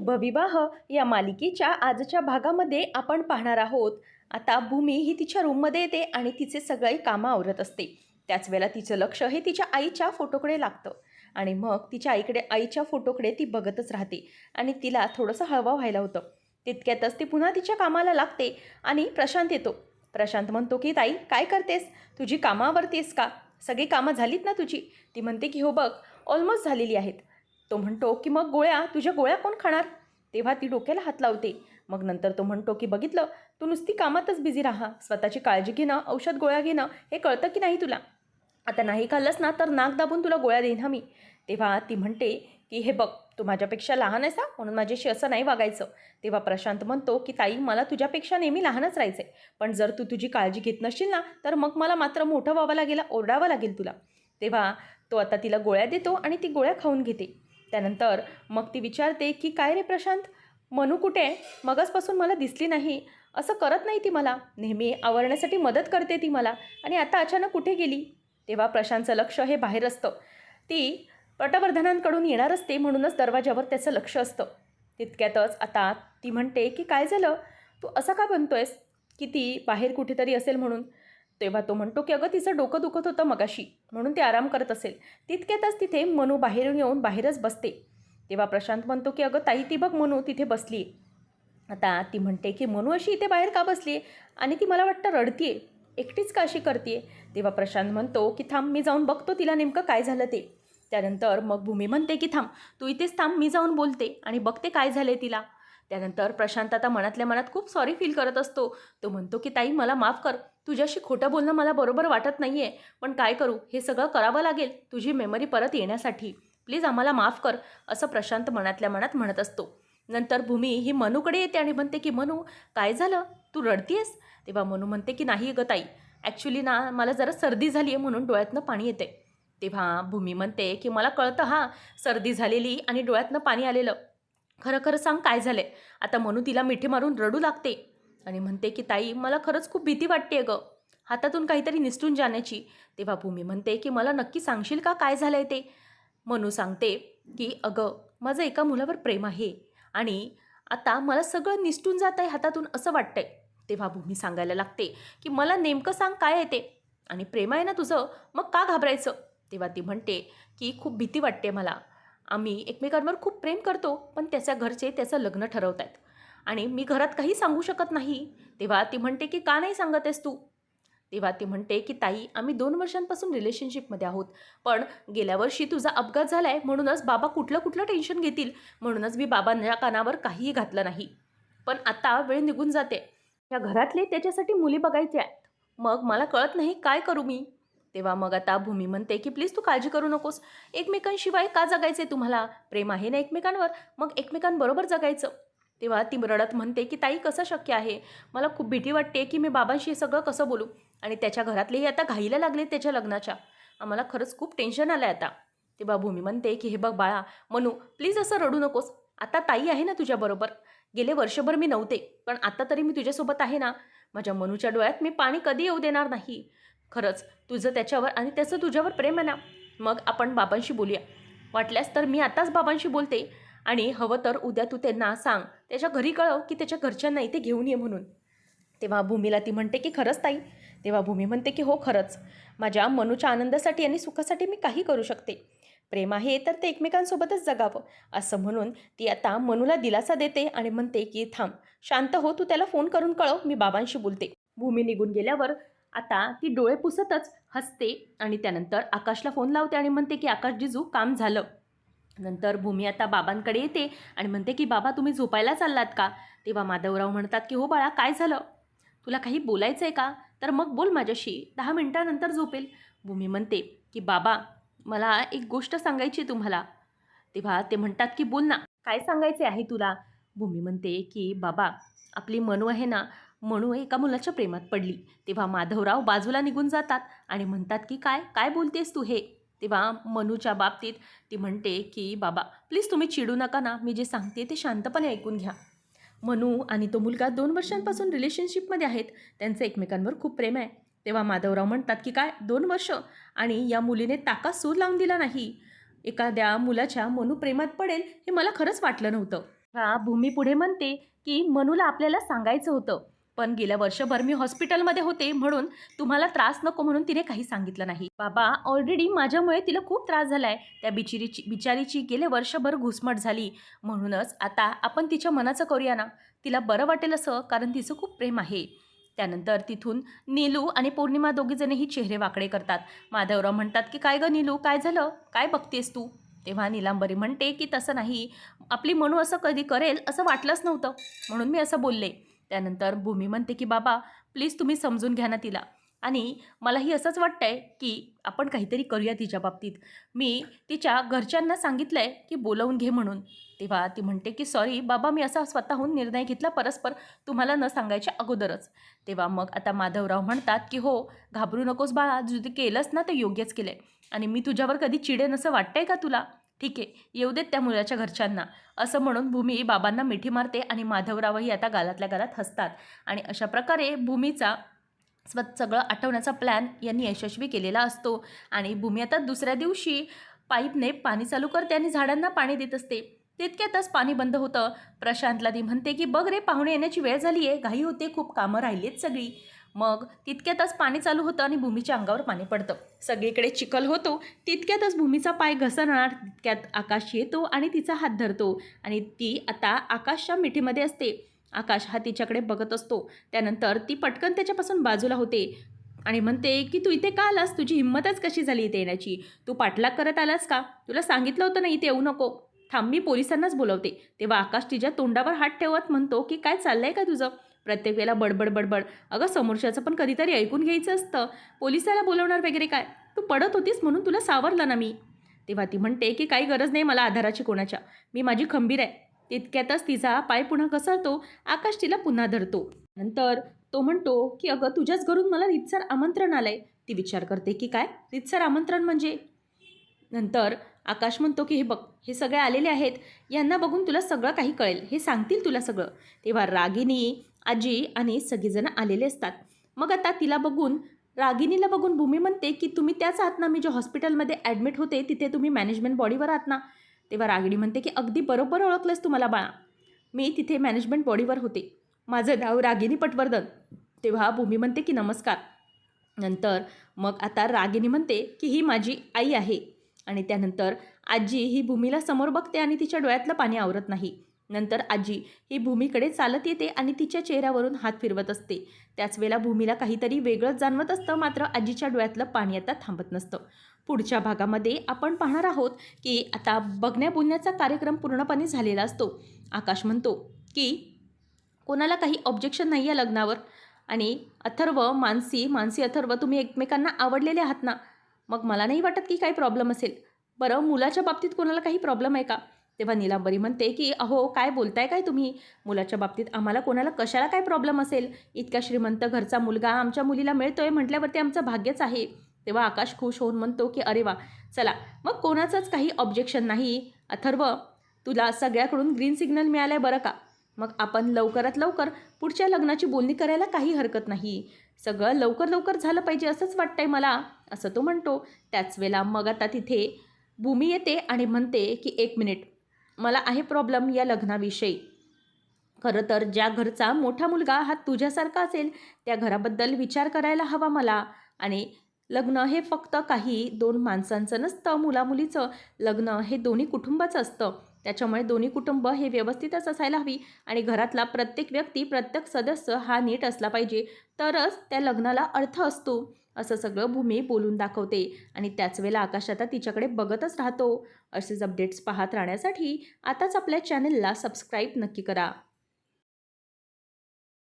शुभविवाह या मालिकेच्या आजच्या भागामध्ये आपण पाहणार आहोत. आता भूमी ही तिच्या रूममध्ये येते आणि तिचे सगळे कामं आवरत असते. त्याच वेळेला तिचं लक्ष हे तिच्या आईच्या फोटोकडे लागतं. आणि मग तिच्या आईकडे आईच्या फोटोकडे ती बघतच राहते आणि तिला थोडंसं हळवा व्हायला होतं. तितक्यातच ती पुन्हा तिच्या कामाला लागते आणि प्रशांत येतो. प्रशांत म्हणतो की ताई काय करतेस? तुझी कामं आवरतेस का? सगळी कामं झालीत ना तुझी? ती म्हणते की हो बघ ऑलमोस्ट झालेली आहेत. तो म्हणतो की मग गोळ्या तुझ्या गोळ्या कोण खाणार? तेव्हा ती डोक्याला हात लावते. मग नंतर तो म्हणतो की बघितलं तू नुसती कामातच बिझी राहा. स्वतःची काळजी घेणं औषध गोळ्या घेणं हे कळतं की नाही तुला? आता नाही खाल्लंस ना तर नाक दाबून तुला गोळ्या देईन मी. तेव्हा ती म्हणते की हे बघ तू माझ्यापेक्षा लहान आहेस म्हणून माझ्याशी असं नाही वागायचं. तेव्हा प्रशांत म्हणतो की ताई मला तुझ्यापेक्षा नेहमी लहानच राहायचं आहे पण जर तू तुझी काळजी घेत नसशील ना तर मग मला मात्र मोठं व्हावं लागेल ओरडावं लागेल तुला. तेव्हा तो आता तिला गोळ्या देतो आणि ती गोळ्या खाऊन घेते. त्यानंतर मग ती विचारते की काय रे प्रशांत? मनू कुठे आहे? मगचपासून मला दिसली नाही. असं करत नाही ती मला. नेहमी आवरण्यासाठी मदत करते ती मला. आणि आता अचानक कुठे गेली? तेव्हा प्रशांतचं लक्ष हे बाहेर असतं. ती पटवर्धनांकडून येणार असते म्हणूनच दरवाजावर त्याचं लक्ष असतं. तितक्यातच आता ती म्हणते की काय झालं? तू असा का बनतोयस? की ती बाहेर कुठेतरी असेल म्हणून. तेव्हा तो म्हणतो की अगं तिचं डोकं दुखत होतं मगाशी. म्हणून ती आराम करत असेल. तितक्यातच तिथे मनू बाहेरून येऊन बाहेरच बसते. तेव्हा प्रशांत म्हणतो की अगं ताई ती बघ मनू तिथे बसली आहे आता ती म्हणते की मनू अशी इथे बाहेर का बसली आहे आणि ती मला वाटतं रडतीये. एकटीच का अशी करते तेव्हा प्रशांत म्हणतो की थांब मी जाऊन बघतो तिला नेमकं काय झालं ते. त्यानंतर मग भूमी म्हणते की थांब तू इथेच थांब मी जाऊन बोलते आणि बघते काय झालं तिला. त्यानंतर प्रशांत आता मनातल्या मनात खूप सॉरी फील करत असतो. तो म्हणतो की ताई मला माफ कर. तुझ्याशी खोटं बोलणं मला बरोबर वाटत नाही आहे पण काय करू? हे सगळं करावं लागेल तुझी मेमरी परत येण्यासाठी. प्लीज आम्हाला माफ कर असं प्रशांत मनातल्या मनात म्हणत असतो. नंतर भूमी ही मनूकडे येते आणि म्हणते की मनू काय झालं? तू रडतीयस? तेव्हा मनू म्हणते की नाही ग ताई. ॲक्च्युली ना मला जरा सर्दी झाली आहे म्हणून डोळ्यातनं पाणी येते तेव्हा भूमी म्हणते की मला कळतं हां सर्दी झालेली आणि डोळ्यातनं पाणी आलेलं. खरं खरं सांग काय झालं आहे आता मनू तिला मिठी मारून रडू लागते. आणि म्हणते की ताई मला खरंच खूप भीती वाटते गं हातातून काहीतरी निसटून जाण्याची. तेव्हा भूमी म्हणते की मला नक्की सांगशील का काय झालं आहे ते? मनू सांगते की अगं माझं एका मुलावर प्रेम आहे आणि आता मला सगळं निसटून जात आहे हातातून असं वाटतंय. तेव्हा भूमी सांगायला लागते की मला नेमकं सांग काय आहे ते? आणि प्रेम आहे ना तुझं मग का घाबरायचं? तेव्हा ती म्हणते की खूप भीती वाटते मला. आम्ही एकमेकांवर खूप प्रेम करतो पण त्याच्या घरचे त्याचं लग्न ठरवत आहेत आणि मी घरात काही सांगू शकत नाही. तेव्हा ती म्हणते की का नाही सांगत आहेस तू? तेव्हा ती म्हणते की ताई आम्ही दोन वर्षांपासून रिलेशनशिपमध्ये आहोत. पण गेल्या वर्षी तुझा अपघात झाला आहे म्हणूनच बाबा कुठलं कुठलं टेन्शन घेतील. म्हणूनच मी बाबांच्या कानावर काहीही घातलं नाही. पण आता वेळ निघून जाते. या घरातले त्याच्यासाठी मुली बघायचे आहेत. मग मला कळत नाही काय करू मी? तेव्हा मग आता भूमी म्हणते की प्लीज तू काळजी करू नकोस. एकमेकांशिवाय का जगायचे तुम्हाला? प्रेम आहे ना एकमेकांवर. मग एकमेकांबरोबर जगायचं. तेव्हा ती रडत म्हणते की ताई कसं शक्य आहे? मला खूप भीती वाटते की मी बाबांशी सगळं कसं बोलू? आणि त्याच्या घरातलेही आता घाईला लागले त्याच्या लग्नाच्या. आम्हाला खरंच खूप टेन्शन आलं आहे आता. तेव्हा भूमी म्हणते की हे बघ बाळा मनू प्लीज असं रडू नकोस. आता ताई आहे ना तुझ्याबरोबर गेले वर्षभर मी नव्हते पण आता तरी मी तुझ्यासोबत आहे ना. माझ्या मनूच्या डोळ्यात मी पाणी कधी येऊ देणार नाही. खरंच तुझं त्याच्यावर आणि त्याचं तुझ्यावर प्रेम आहे ना. मग आपण बाबांशी बोलूया. वाटल्यास तर मी आताच बाबांशी बोलते. आणि हवं तर उद्या तू त्यांना सांग त्याच्या घरी कळव की त्याच्या घरच्यांना इथे घेऊन ये म्हणून. तेव्हा भूमीला ती म्हणते की खरंच ताई. तेव्हा भूमी म्हणते की हो खरंच. माझ्या मनूच्या आनंदासाठी आणि सुखासाठी मी काही करू शकते. प्रेम आहे तर ते एकमेकांसोबतच जगावं. असं म्हणून ती आता मनूला दिलासा देते आणि म्हणते की थांब. शांत हो तू त्याला फोन करून कळव. मी बाबांशी बोलते. भूमी निघून गेल्यावर आता ती डोळे पुसतच हसते आणि त्यानंतर आकाशला फोन लावते आणि म्हणते की आकाश जिजू काम झालं. नंतर भूमी आता बाबांकडे येते आणि म्हणते की बाबा तुम्ही झोपायला चाललात का? तेव्हा माधवराव म्हणतात की हो बाळा काय झालं? तुला काही बोलायचं आहे का? तर मग बोल माझ्याशी. दहा मिनटानंतर झोपेल. भूमी म्हणते की बाबा मला एक गोष्ट सांगायची तुम्हाला. तेव्हा ते म्हणतात की बोल ना. काय सांगायचे आहे तुला? भूमी म्हणते की बाबा आपली मनू आहे ना मनू एका मुलाच्या प्रेमात पडली. तेव्हा माधवराव बाजूला निघून जातात आणि म्हणतात की काय? काय बोलतेस तू हे? तेव्हा मनूच्या बाबतीत ती म्हणते की बाबा प्लीज तुम्ही चिडू नका ना. मी जे सांगते ते शांतपणे ऐकून घ्या. मनू आणि तो मुलगा दोन वर्षांपासून रिलेशनशिपमध्ये आहेत. त्यांचं एकमेकांवर खूप प्रेम आहे. तेव्हा माधवराव म्हणतात की काय? दोन वर्ष? आणि या मुलीने ताका सूर लावून दिला नाही. एखाद्या मुलाच्या मनू प्रेमात पडेल हे मला खरंच वाटलं नव्हतं. हा भूमी पुढे म्हणते की मनूला आपल्याला सांगायचं होतं. पण गेल्या वर्षभर मी हॉस्पिटलमध्ये होते म्हणून तुम्हाला त्रास नको म्हणून तिने काही सांगितलं नाही. बाबा ऑलरेडी माझ्यामुळे तिला खूप त्रास झालाय. त्या बिचारीची बिचारीची गेले वर्षभर घुसमट झाली. म्हणूनच आता आपण तिच्या मनाचं करूया ना. तिला बरं वाटेल असं कारण तिचं खूप प्रेम आहे. त्यानंतर तिथून नीलू आणि पौर्णिमा दोघीजणही चेहरे वाकडे करतात. माधवराव म्हणतात की काय गं नीलू काय झालं? काय बघतेस तू? तेव्हा निलांबरी म्हणते की तसं नाही. आपली मनू असं कधी करेल असं वाटलंच नव्हतं. म्हणून मी असं बोलले. त्यानंतर भूमी म्हणते की बाबा प्लीज तुम्ही समजून घ्या ना तिला. आणि मलाही असंच वाटतं आहे की आपण काहीतरी करूया तिच्या बाबतीत. मी तिच्या घरच्यांना सांगितलं आहे की बोलवून घे म्हणून. तेव्हा ती म्हणते की सॉरी बाबा मी असा स्वतःहून निर्णय घेतला परस्पर तुम्हाला न सांगायच्या अगोदरच. तेव्हा मग आता माधवराव म्हणतात की हो घाबरू नकोस बाळा जुदी ते केलंस ना ते योग्यच केलं आहे आणि मी तुझ्यावर कधी चिडेन असं वाटतंय का तुला? ठीक आहे येऊ देत त्या मुलाच्या घरच्यांना. असं म्हणून भूमी बाबांना मिठी मारते आणि माधवरावही आता गालातल्या गालात हसतात. आणि अशा प्रकारे भूमीचा स्व सगळं आठवण्याचा प्लॅन यांनी यशस्वी केलेला असतो. आणि भूमी आता दुसऱ्या दिवशी पाईपने पाणी चालू करते आणि झाडांना पाणी देत असते. तितक्यातच पाणी बंद होतं. प्रशांतला ती म्हणते की बघ रे पाहुणे येण्याची वेळ झाली आहे घाई होते खूप कामं राहिली आहेत सगळी. मग तितक्यातच पाणी चालू होतं आणि भूमीच्या अंगावर पाणी पडतं. सगळीकडे चिखल होतो. तितक्यातच भूमीचा पाय घसरणार तितक्यात आकाश येतो आणि तिचा हात धरतो. आणि ती आता आकाशच्या मिठीमध्ये असते. आकाश हा तिच्याकडे बघत असतो. त्यानंतर ती पटकन त्याच्यापासून बाजूला होते आणि म्हणते की तू इथे का आलास? तुझी हिंमतच कशी झाली इथे येण्याची? तू पाठलाग करत आलास का? तुला सांगितलं होतं ना इथे येऊ नको. थांब मी पोलिसांनाच बोलवते. तेव्हा आकाश तिच्या तोंडावर हात ठेवत म्हणतो की काय चाललं आहे का तुझं? प्रत्येक वेळेला बडबड बडबड. अगं समोरच्याचं पण कधीतरी ऐकून घ्यायचं असतं. पोलिसाला बोलवणार वगैरे काय? तू पडत होतीस म्हणून तुला सावरलं ना मी. तेव्हा ती म्हणते की काही गरज नाही मला आधाराची कोणाच्या. मी माझी खंबीर आहे. तितक्यातच तिचा पाय पुन्हा घसरतो. आकाश तिला पुन्हा धरतो. नंतर तो म्हणतो की अगं तुझ्याच घरून मला रितसर आमंत्रण आलंय. ती विचार करते की काय? रितसर आमंत्रण म्हणजे? नंतर आकाश म्हणतो की हे बघ हे सगळे आलेले आहेत. यांना बघून तुला सगळं काही कळेल. हे सांगतील तुला सगळं. तेव्हा रागिनी आजी आणि सगळीजणं आलेले असतात. मग आता तिला बघून रागिनीला बघून भूमी म्हणते की तुम्ही त्याच आहात ना मी जे हॉस्पिटलमध्ये ॲडमिट होते तिथे तुम्ही मॅनेजमेंट बॉडीवर आहात ना? तेव्हा रागिणी म्हणते की अगदी बरोबर ओळखलंस तुम्हाला बाळा. मी तिथे मॅनेजमेंट बॉडीवर होते. माझं नाव रागिनी पटवर्धन. तेव्हा भूमी म्हणते की नमस्कार. नंतर मग आता रागिनी म्हणते की ही माझी आई आहे. आणि त्यानंतर आजी ही भूमीला समोर बघते आणि तिच्या डोळ्यातलं पाणी आवरत नाही. नंतर आजी ही भूमीकडे चालत येते आणि तिच्या चेहऱ्यावरून हात फिरवत असते. त्याच वेळेला भूमीला काहीतरी वेगळंच जाणवत असतं मात्र आजीच्या डोळ्यातलं पाणी आता थांबत नसतं. पुढच्या भागामध्ये आपण पाहणार आहोत की आता बघण्या बोलण्याचा कार्यक्रम पूर्णपणे झालेला असतो. आकाश म्हणतो की कोणाला काही ऑब्जेक्शन नाही आहे लग्नावर. आणि अथर्व मानसी मानसी अथर्व तुम्ही एकमेकांना आवडलेले आहात ना? मग मला नाही वाटत की काही प्रॉब्लेम असेल. बरं मुलाच्या बाबतीत कोणाला काही प्रॉब्लेम आहे का? तेव्हा निलांबरी म्हणते की अहो काय बोलताय काय तुम्ही? मुलाच्या बाबतीत आम्हाला कोणाला कशाला काय प्रॉब्लेम असेल? इतका श्रीमंत घरचा मुलगा आमच्या मुलीला मिळतोय म्हटल्यावरती आमचं भाग्यच आहे. तेव्हा आकाश खुश होऊन म्हणतो की अरे वा चला मग कोणाचंच काही ऑब्जेक्शन नाही. अथर्व तुला सगळ्याकडून ग्रीन सिग्नल मिळालं आहे बरं का? मग आपण लवकरात लवकर पुढच्या लग्नाची बोलणी करायला काही हरकत नाही. सगळं लवकर लवकर झालं पाहिजे असंच वाटतंय मला असं तो म्हणतो. त्याच वेळेला मग आता तिथे भूमी येते आणि म्हणते की एक मिनिट मला आहे प्रॉब्लेम या लग्नाविषयी. खरं तर ज्या घरचा मोठा मुलगा हा तुझ्यासारखा असेल त्या घराबद्दल विचार करायला हवा मला. आणि लग्न हे फक्त काही दोन माणसांचं नसतं मुलामुलीचं. लग्न हे दोन्ही कुटुंबाचं असतं. त्याच्यामुळे दोन्ही कुटुंब हे व्यवस्थितच असायला हवी. आणि घरातला प्रत्येक व्यक्ती प्रत्येक सदस्य हा नीट असला पाहिजे. तरच त्या लग्नाला अर्थ असतो. असं सगळं भूमी बोलून दाखवते आणि त्याच वेळेला आकाश आता तिच्याकडे बघतच राहतो. असेच अपडेट्स पाहत राहण्यासाठी आताच आपल्या चॅनलला सबस्क्राईब नक्की करा.